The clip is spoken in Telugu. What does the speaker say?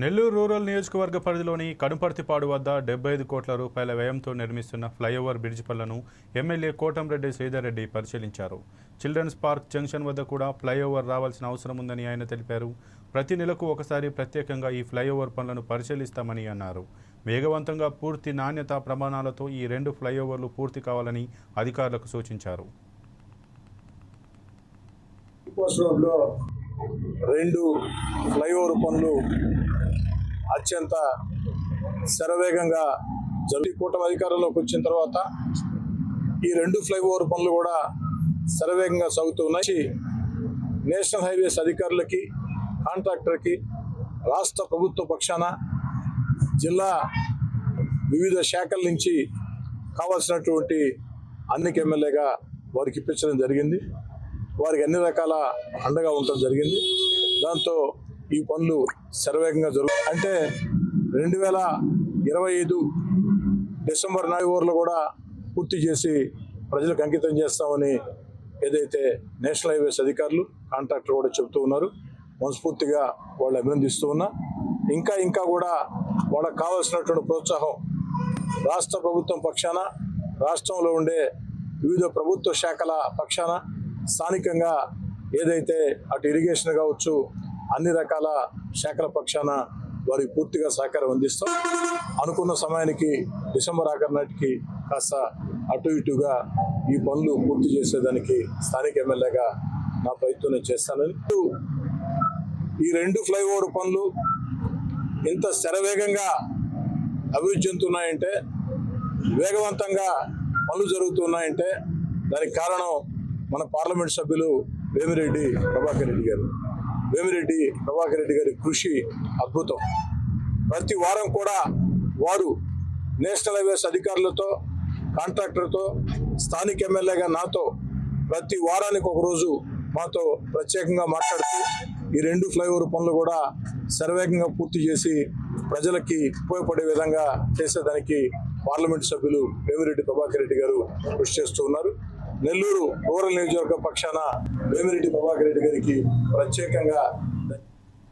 నెల్లూరు రూరల్ నియోజకవర్గ పరిధిలోని కనుపర్తిపాడు వద్ద డెబ్బై ఐదు కోట్ల రూపాయల వ్యయంతో నిర్మిస్తున్న ఫ్లైఓవర్ బ్రిడ్జ్ పనులను ఎమ్మెల్యే కోటంరెడ్డి శ్రీధర్రెడ్డి పరిశీలించారు. చిల్డ్రన్స్ పార్క్ జంక్షన్ వద్ద కూడా ఫ్లైఓవర్ రావాల్సిన అవసరం ఉందని ఆయన తెలిపారు. ప్రతి నెలకు ఒకసారి ప్రత్యేకంగా ఈ ఫ్లైఓవర్ పనులను పరిశీలిస్తామని అన్నారు. వేగవంతంగా పూర్తి నాణ్యత ప్రమాణాలతో ఈ రెండు ఫ్లైఓవర్లు పూర్తి కావాలని అధికారులకు సూచించారు. రెండు ఫ్లైఓవర్ పనులు అత్యంత శరవేగంగా జరుగు కూటమి అధికారంలోకి వచ్చిన తర్వాత ఈ రెండు ఫ్లైఓవర్ పనులు కూడా శరవేగంగా సాగుతున్నాయి నేషనల్ హైవేస్ అధికారులకి కాంట్రాక్టర్కి రాష్ట్ర ప్రభుత్వ పక్షాన జిల్లా వివిధ శాఖల నుంచి కావాల్సినటువంటి అన్నికి ఎమ్మెల్యేగా వారికి ఇప్పించడం జరిగింది. వారికి అన్ని రకాల అండగా ఉండటం జరిగింది. దాంతో ఈ పనులు శరవేగంగా జరుగు అంటే రెండు వేల ఇరవై ఐదు డిసెంబర్ నాలుగు కూడా పూర్తి చేసి ప్రజలకు అంకితం చేస్తామని ఏదైతే నేషనల్ హైవేస్ అధికారులు కాంట్రాక్టర్ కూడా చెబుతూ ఉన్నారు. మనస్ఫూర్తిగా వాళ్ళు అభినందిస్తూ ఉన్నా. ఇంకా ఇంకా కూడా వాళ్ళకి కావాల్సినటువంటి ప్రోత్సాహం రాష్ట్ర ప్రభుత్వం పక్షాన రాష్ట్రంలో ఉండే వివిధ ప్రభుత్వ శాఖల పక్షాన స్థానికంగా ఏదైతే అటు ఇరిగేషన్ కావచ్చు అన్ని రకాల శాఖల పక్షాన వారికి పూర్తిగా సహకారం అందిస్తాం. అనుకున్న సమయానికి డిసెంబర్ ఆఖరి నాటికి కాస్త అటు ఇటుగా ఈ పనులు పూర్తి చేసేదానికి స్థానిక ఎమ్మెల్యేగా నా ప్రయత్నం నేను చేస్తానని. ఈ రెండు ఫ్లైఓవర్ పనులు ఇంత శరవేగంగా అభివృద్ధి చెందుతున్నాయంటే వేగవంతంగా పనులు జరుగుతున్నాయంటే దానికి కారణం మన పార్లమెంట్ సభ్యులు వేమిరెడ్డి ప్రభాకర్ రెడ్డి గారు. వేమిరెడ్డి ప్రభాకర్ రెడ్డి గారి కృషి అద్భుతం. ప్రతి వారం కూడా వారు నేషనల్ హైవేస్ అధికారులతో కాంట్రాక్టర్తో స్థానిక ఎమ్మెల్యేగా నాతో ప్రతి వారానికి ఒకరోజు మాతో ప్రత్యేకంగా మాట్లాడుతూ ఈ రెండు ఫ్లైఓవర్ పనులు కూడా సర్వేగంగా పూర్తి చేసి ప్రజలకి ఉపయోగపడే విధంగా చేసేదానికి పార్లమెంట్ సభ్యులు వేమిరెడ్డి ప్రభాకర్ రెడ్డి గారు కృషి చేస్తూ ఉన్నారు. నెల్లూరు రూరల్ నియోజకవర్గ పక్షాన వేమిరెడ్డి ప్రభాకర్ రెడ్డి గారికి ప్రత్యేకంగా